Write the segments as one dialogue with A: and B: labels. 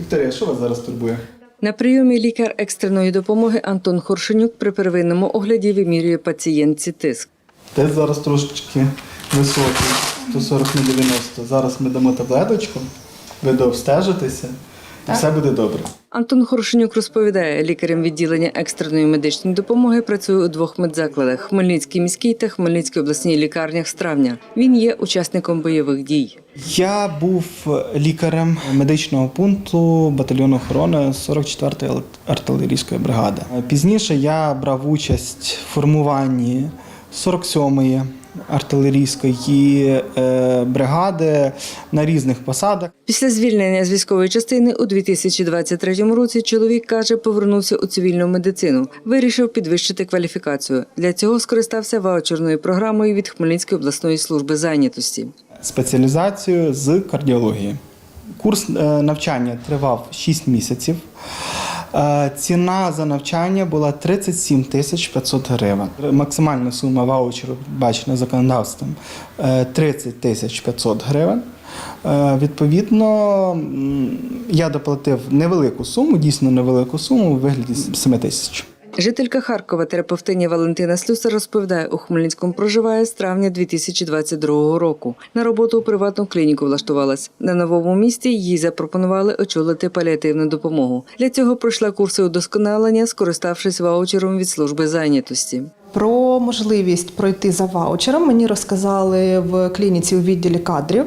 A: Вікторія, що вас зараз турбує?
B: На прийомі лікар екстреної допомоги Антон Хоршенюк при первинному огляді вимірює пацієнтці тиск.
A: Тест зараз трошечки високий, 140 на 90. Зараз ми дамо таблеточку, ви дообстежитеся, і все буде добре.
B: Антон Хорошенюк розповідає, лікарем відділення екстреної медичної допомоги працює у двох медзакладах Хмельницькій міській та Хмельницькій обласній лікарнях з травня. Він є учасником бойових дій.
A: Я був лікарем медичного пункту батальйону охорони 44-ї артилерійської бригади. Пізніше я брав участь в формуванні 47-ї артилерійської е, бригади на різних посадах.
B: Після звільнення з військової частини у 2023 році чоловік каже, повернувся у цивільну медицину. Вирішив підвищити кваліфікацію. Для цього скористався ваучерною програмою від Хмельницької обласної служби зайнятості.
A: спеціалізацію з кардіології. Курс е, навчання тривав 6 місяців. Е, Ціна за навчання була 37 тисяч 500 гривень. Максимальна сума ваучеру, бачена законодавством, е, 30 тисяч 500 гривень. Е, Відповідно, я доплатив невелику суму, дійсно невелику суму у вигляді 7 тисяч.
B: Жителька Харкова, терапевтиня Валентина Слюсар розповідає, у Хмельницькому проживає з травня 2022 року. На роботу у приватну клініку влаштувалась. На новому місці їй запропонували очолити паліативну допомогу. Для цього пройшла курси удосконалення, скориставшись ваучером від служби зайнятості.
C: Про можливість пройти за ваучером мені розказали в клініці у відділі кадрів.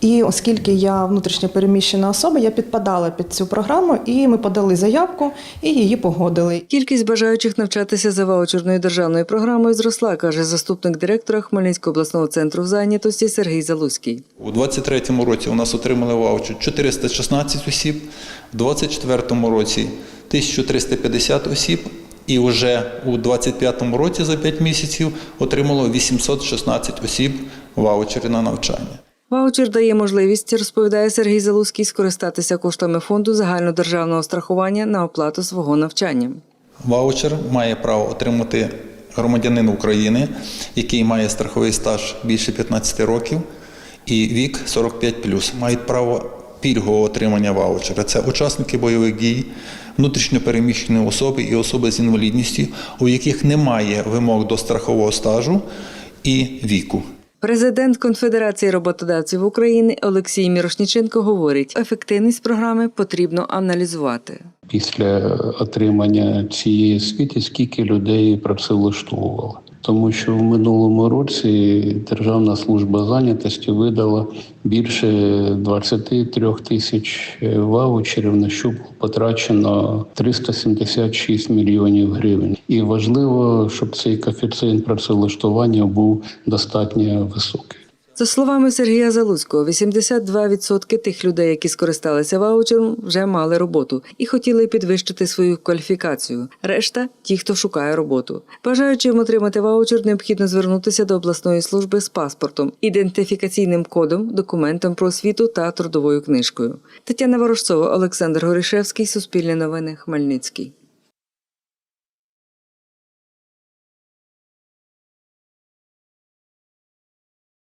C: І оскільки я внутрішньо переміщена особа, я підпадала під цю програму, і ми подали заявку і її погодили.
B: Кількість бажаючих навчатися за ваучерною державною програмою зросла, каже заступник директора Хмельницького обласного центру зайнятості Сергій Залузький.
D: У 23-му році у нас отримали ваучер 416 осіб, у 24-му році 1350 осіб, і вже у 25-му році за 5 місяців отримало 816 осіб ваучери на навчання.
B: Ваучер дає можливість, розповідає Сергій Залузький, скористатися коштами фонду загальнодержавного страхування на оплату свого навчання.
D: Ваучер має право отримати громадянин України, який має страховий стаж більше 15 років і вік 45+. Мають право пільгового отримання ваучера. Це учасники бойових дій, внутрішньо переміщені особи і особи з інвалідністю, у яких немає вимог до страхового стажу і віку.
B: Президент Конфедерації роботодавців України Олексій Мірошніченко говорить, ефективність програми потрібно аналізувати.
E: після отримання цієї освіти, скільки людей працевлаштовували. Тому що в минулому році Державна служба зайнятості видала більше 23 тисяч ваучерів, на що було потрачено 376 мільйонів гривень. І важливо, щоб цей коефіцієнт працевлаштування був достатньо високий.
B: За словами Сергія Залузького, 82% тих людей, які скористалися ваучером, вже мали роботу і хотіли підвищити свою кваліфікацію. Решта ті, хто шукає роботу. Бажаючим отримати ваучер, необхідно звернутися до обласної служби з паспортом, ідентифікаційним кодом, документом про освіту та трудовою книжкою. Тетяна Ворожцова, Олександр Горішевський, Суспільне новини, Хмельницький.